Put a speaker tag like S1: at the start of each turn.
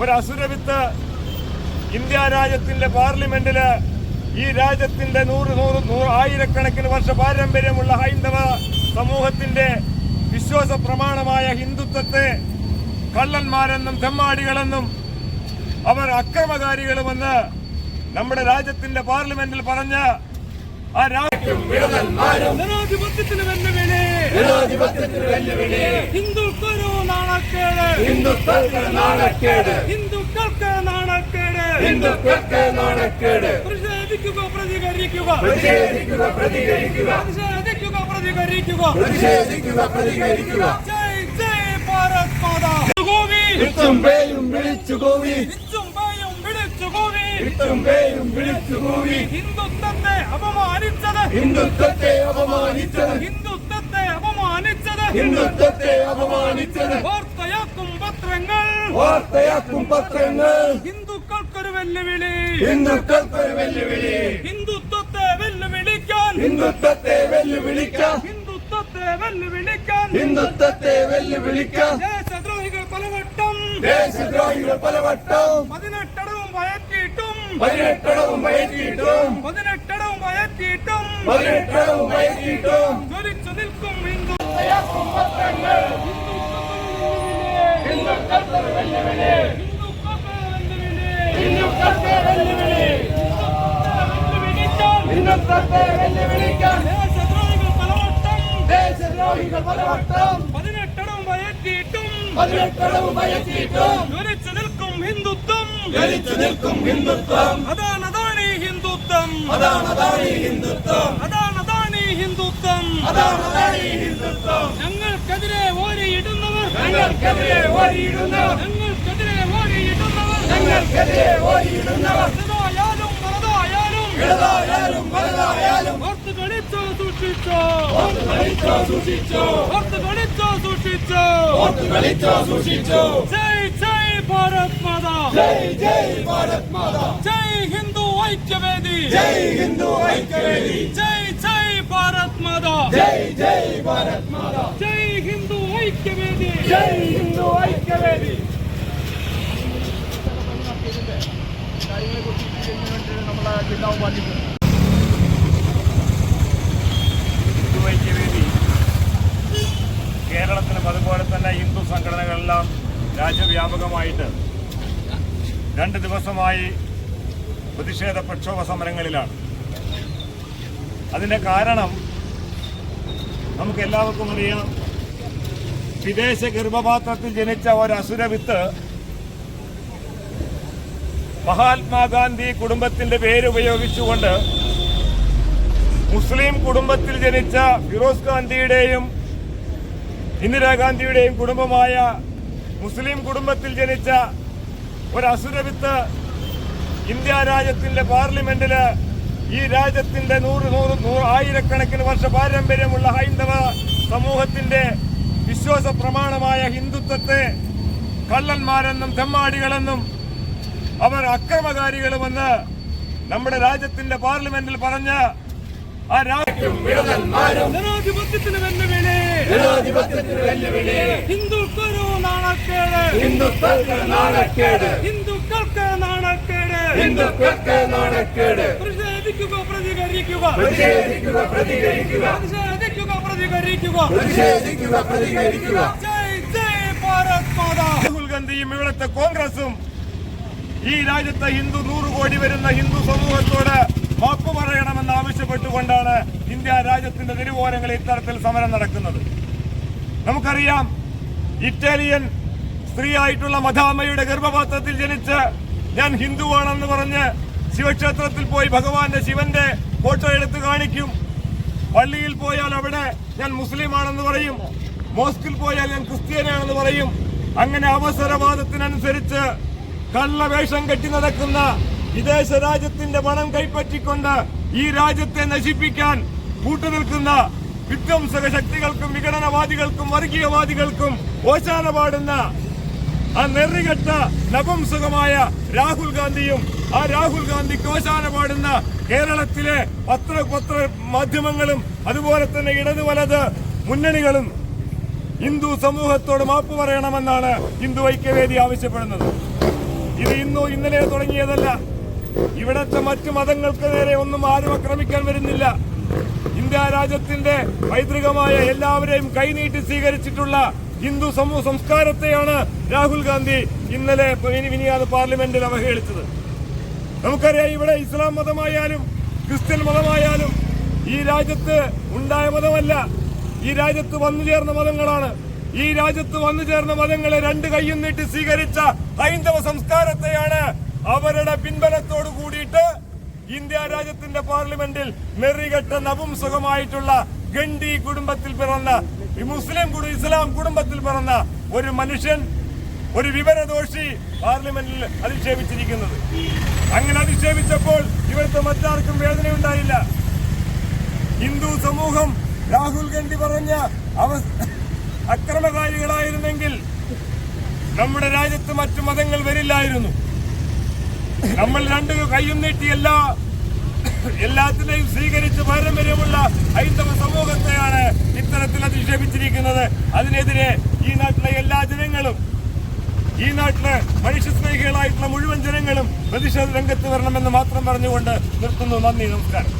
S1: ഒരു അസുരവിത്ത് ഇന്ത്യ രാജ്യത്തിന്റെ പാർലമെന്റിൽ ഈ രാജ്യത്തിന്റെ നൂറ് നൂറ് നൂറ് ആയിരക്കണക്കിന് വർഷ പാരമ്പര്യമുള്ള ഹൈന്ദവ സമൂഹത്തിന്റെ വിശ്വാസ പ്രമാണമായ ഹിന്ദുത്വത്തെ കള്ളന്മാരെന്നും തെമ്മാടികളെന്നും അവർ അക്രമകാരികളുമെന്ന് നമ്മുടെ രാജ്യത്തിന്റെ പാർലമെന്റിൽ പറഞ്ഞ ആ രാജ്യം
S2: ജനാധിപത്യത്തിന് വെല്ലുവിളി. ഹിന്ദുക്കൊരു നാണക്കേട്.
S3: ഹിന്ദുക്കൾക്ക് നാണക്കേട്.
S2: ഹിന്ദുക്കൾക്ക് നാണക്കേട്.
S3: ഹിന്ദുക്കൾക്ക് നാണക്കേട്.
S2: പ്രതിഷേധിക്കുക പ്രതികരിക്കുക.
S3: പ്രതിഷേധിക്കുക പ്രതികരിക്കുക.
S2: പ്രതിഷേധിക്കുക പ്രതികരിക്കുക.
S3: പ്രതിഷേധിക്കുക പ്രതികരിക്കുക.
S2: ജയ് ജയ് ഭാരത് മാതാ. ഗോവി
S3: വിളിച്ചു
S2: വിളിച്ചു ഗോവി
S3: വിളിച്ചു
S2: ഹിന്ദുത്വത്തെ അപമാനിച്ചത്.
S3: ഹിന്ദുത്വത്തെ അപമാനിച്ചത്.
S2: അപമാനിച്ചത്
S3: ഹിന്ദുത്വത്തെ അപമാനിച്ചത്.
S2: വാർത്തയാക്കും പത്രങ്ങൾ.
S3: വാർത്തയാക്കും പത്രങ്ങൾ.
S2: ഹിന്ദുക്കൾക്കൊരു വെല്ലുവിളി.
S3: ഹിന്ദുക്കൾക്കൊരു വെല്ലുവിളി.
S2: ഹിന്ദുത്വത്തെ വെല്ലുവിളിക്കാൻ.
S3: ഹിന്ദുത്വത്തെ വെല്ലുവിളിക്കാൻ.
S2: ഹിന്ദുത്വത്തെ വെല്ലുവിളിക്കാൻ.
S3: ഹിന്ദുത്വത്തെ വെല്ലുവിളിക്കാൻ.
S2: ദേശദ്രോഹികൾ പലവട്ടം.
S3: ദേശദ്രോഹികൾ പലവട്ടം.
S2: പതിനെട്ടടവും വയറ്റിയിട്ടും.
S3: പതിനെട്ടടവും വയറ്റിയിട്ടും.
S2: പതിനെട്ടടവും വയറ്റിയിട്ടും.
S3: പതിനെട്ടടവും വയറ്റിയിട്ടും.
S2: ജ്വലിച്ചു നിൽക്കും ദേശദ്രോഹികൾ പലവട്ടം പതിനെട്ടടവും വയറ്റിയിട്ടും
S3: പതിനെട്ടടവും വയറ്റിയിട്ടും
S2: ജ്വലിച്ചു നിൽക്കും ഹിന്ദുത്വം
S3: ജ്വലിച്ചു നിൽക്കും ഹിന്ദുത്വം
S2: അതാണ് അതാണ് ഹിന്ദുത്വം
S3: അതാണ് ഹിന്ദുത്വം
S2: അതാണ് ഹിന്ദുത്വം
S3: അതാണ് ഹിന്ദുത്വം
S2: ഞങ്ങൾക്കെതിരെ ഓരിയിടുന്നവർ
S3: ഞങ്ങൾക്കെതിരെ
S2: ഓരിയിടുന്നവർ
S3: ഞങ്ങൾക്കെതിരെ ഓടിയിടുന്നവർ
S2: ചെറുതായാലും വലുതായാലും
S3: ഇടതായാലും വലതായാലും
S2: ഓർത്ത് കളിച്ചോ സൂക്ഷിച്ചോ
S3: ഓർത്ത് കളിച്ചോ സൂക്ഷിച്ചോ
S2: ഓർത്ത് കളിച്ചോ സൂക്ഷിച്ചോ
S3: ഓർത്ത് കളിച്ചോ സൂക്ഷിച്ചോ
S2: ജയ് ജയ് ഭാരത്
S3: ജയ് ജയ് ഭാരത്
S2: ജയ് ഹിന്ദു ഐക്യവേദി
S3: ജയ് ഹിന്ദു ഐക്യവേദി
S2: ജയ് ജയ് ഭാരത്
S3: ജയ് ജയ് ഭാരത്
S2: ജയ് ഹിന്ദു ഐക്യവേദി
S3: ജയ് ഹിന്ദു ഐക്യവേദി.
S1: ഹിന്ദു ഐക്യവേദി കേരളത്തിലും അതുപോലെ തന്നെ ഹിന്ദു സംഘടനകളെല്ലാം രാജ്യവ്യാപകമായിട്ട് രണ്ട് ദിവസമായി പ്രതിഷേധ പ്രക്ഷോഭ സമരങ്ങളിലാണ്. അതിന്റെ കാരണം നമുക്ക് എല്ലാവർക്കും അറിയാം. വിദേശ ഗർഭപാത്രത്തിൽ ജനിച്ച ഒരു അസുരവിത്ത് മഹാത്മാഗാന്ധി കുടുംബത്തിന്റെ പേര് ഉപയോഗിച്ചുകൊണ്ട് മുസ്ലിം കുടുംബത്തിൽ ജനിച്ച ഫിറോസ് ഗാന്ധിയുടെയും ഇന്ദിരാഗാന്ധിയുടെയും കുടുംബമായ മുസ്ലിം കുടുംബത്തിൽ ജനിച്ച ഒരു അസുരവിത്ത് ഇന്ത്യ രാജ്യത്തിന്റെ പാർലമെന്റിൽ ഈ രാജ്യത്തിന്റെ നൂറ് നൂറ് നൂറ് ആയിരക്കണക്കിന് വർഷ പാരമ്പര്യമുള്ള ഹൈന്ദവ സമൂഹത്തിന്റെ വിശ്വാസ പ്രമാണമായ ഹിന്ദുത്വത്തെ കള്ളന്മാരെന്നും തെമ്മാടികളെന്നും അവർ അക്രമകാരികളുമെന്ന് നമ്മുടെ രാജ്യത്തിന്റെ പാർലമെന്റിൽ പറഞ്ഞ ആ രാജ്യം
S3: വിടതന്മാരും
S2: ജനാധിപത്യത്തിന് വെല്ലുവിളി.
S3: ജനാധിപത്യത്തിന് വെല്ലുവിളി.
S2: ഹിന്ദുക്കൊരു നാണക്കേട്.
S3: ഹിന്ദുക്കൾക്ക് നാണക്കേട്.
S2: ഹിന്ദുക്കൾക്ക് നാണക്കേട്.
S3: ഹിന്ദുക്കൾക്ക് നാണക്കേട്.
S2: പ്രതിഷേധിക്കുക പ്രതികരിക്കുക.
S3: പ്രതിഷേധിക്കുക പ്രതികരിക്കുക.
S2: പ്രതിഷേധിക്കുക പ്രതികരിക്കുക.
S3: പ്രതിഷേധിക്കുക പ്രതികരിക്കുക.
S2: ജയ് ജയ് ഭാരത് മാതാ.
S1: രാഹുൽ ഗാന്ധിയും ഇവിടുത്തെ കോൺഗ്രസും ഈ രാജ്യത്തെ ഹിന്ദു നൂറ് കോടി വരുന്ന ഹിന്ദു സമൂഹത്തോട് മാപ്പ് പറയണമെന്ന് ആവശ്യപ്പെട്ടുകൊണ്ടാണ് ഇന്ത്യ രാജ്യത്തിന്റെ തിരുവോരങ്ങളിൽ ഇത്തരത്തിൽ സമരം നടക്കുന്നത്. നമുക്കറിയാം ഇറ്റാലിയൻ സ്ത്രീയായിട്ടുള്ള മധാമയുടെ ഗർഭപാത്രത്തിൽ ജനിച്ച് ഞാൻ ഹിന്ദുവാണെന്ന് പറഞ്ഞ് ശിവക്ഷേത്രത്തിൽ പോയി ഭഗവാന്റെ ശിവന്റെ ഫോട്ടോ എടുത്ത് കാണിക്കും. പള്ളിയിൽ പോയാൽ അവിടെ ഞാൻ മുസ്ലിമാണെന്ന് പറയും. മോസ്കിൽ പോയാൽ ഞാൻ ക്രിസ്ത്യാനിയാണെന്ന് പറയും. അങ്ങനെ അവസരവാദത്തിനനുസരിച്ച് കള്ളവേഷം കെട്ടി നടക്കുന്ന വിദേശ രാജ്യത്തിന്റെ പണം കൈപ്പറ്റിക്കൊണ്ട് ഈ രാജ്യത്തെ നശിപ്പിക്കാൻ കൂട്ടുനിൽക്കുന്ന വിധ്വംസക ശക്തികൾക്കും വിഘടനവാദികൾക്കും വർഗീയവാദികൾക്കും ഓശാന പാടുന്ന ആ നെറികെട്ട നപംസുഖമായ രാഹുൽ ഗാന്ധിയും ആ രാഹുൽ ഗാന്ധിക്ക് കോശാന പാടുന്ന കേരളത്തിലെ പത്ര പത്ര മാധ്യമങ്ങളും അതുപോലെ തന്നെ ഇടതു വലത് മുന്നണികളും ഹിന്ദു സമൂഹത്തോട് മാപ്പ് പറയണമെന്നാണ് ഹിന്ദു ഐക്യവേദി ആവശ്യപ്പെടുന്നത്. ഇത് ഇന്നോ ഇന്നലെ തുടങ്ങിയതല്ല. ഇവിടത്തെ മറ്റു മതങ്ങൾക്ക് നേരെ ഒന്നും ആരും ആക്രമിക്കാൻ വരുന്നില്ല. ഇന്ത്യ രാജ്യത്തിന്റെ പൈതൃകമായ എല്ലാവരെയും കൈനീട്ടി സ്വീകരിച്ചിട്ടുള്ള ഹിന്ദു സമൂഹ സംസ്കാരത്തെയാണ് രാഹുൽ ഗാന്ധി ഇന്നലെ വിനിയാത് പാർലമെന്റിൽ അവഹേളിച്ചത്. നമുക്കറിയാം ഇവിടെ ഇസ്ലാം മതമായാലും ക്രിസ്ത്യൻ മതമായാലും ഈ രാജ്യത്ത് ഉണ്ടായ മതമല്ല. ഈ രാജ്യത്ത് വന്നു ചേർന്ന മതങ്ങളാണ്. ഈ രാജ്യത്ത് വന്നു ചേർന്ന മതങ്ങളെ രണ്ട് കൈയും നീട്ടി സ്വീകരിച്ച ഹൈന്ദവ സംസ്കാരത്തെയാണ് അവരുടെ പിൻബലത്തോട് കൂടിയിട്ട് ഇന്ത്യ രാജ്യത്തിന്റെ പാർലമെന്റിൽ നെറികെട്ട നപുംസകമായിട്ടുള്ള ഗണ്ഡി കുടുംബത്തിൽ പിറന്ന മുസ്ലിം ഇസ്ലാം കുടുംബത്തിൽ പിറന്ന ഒരു മനുഷ്യൻ ഒരു വിവരദോഷി പാർലമെന്റിൽ അധിക്ഷേപിച്ചിരിക്കുന്നത്. അങ്ങനെ അധിക്ഷേപിച്ചപ്പോൾ ഇവിടുത്തെ മറ്റാർക്കും വേദനയുണ്ടായില്ല. ഹിന്ദു സമൂഹം രാഹുൽ ഗാന്ധി പറഞ്ഞ അവ അക്രമകാരികളായിരുന്നെങ്കിൽ നമ്മുടെ രാജ്യത്ത് മറ്റു മതങ്ങൾ വരില്ലായിരുന്നു. നമ്മൾ രണ്ട് കൈയും നീട്ടി എല്ലാ എല്ലാത്തിനെയും സ്വീകരിച്ച് പാരമ്പര്യമുള്ള ഹൈന്ദവ സമൂഹത്തെയാണ് ഇത്തരത്തിൽ അധിക്ഷേപിച്ചിരിക്കുന്നത്. അതിനെതിരെ ഈ നാട്ടിലെ എല്ലാ ജനങ്ങളും ഈ നാട്ടിലെ മനുഷ്യസ്നേഹികളായിട്ടുള്ള മുഴുവൻ ജനങ്ങളും പ്രതിഷേധ രംഗത്ത് വരണമെന്ന് മാത്രം പറഞ്ഞുകൊണ്ട് നിർത്തുന്നു. നന്ദി നമസ്കാരം.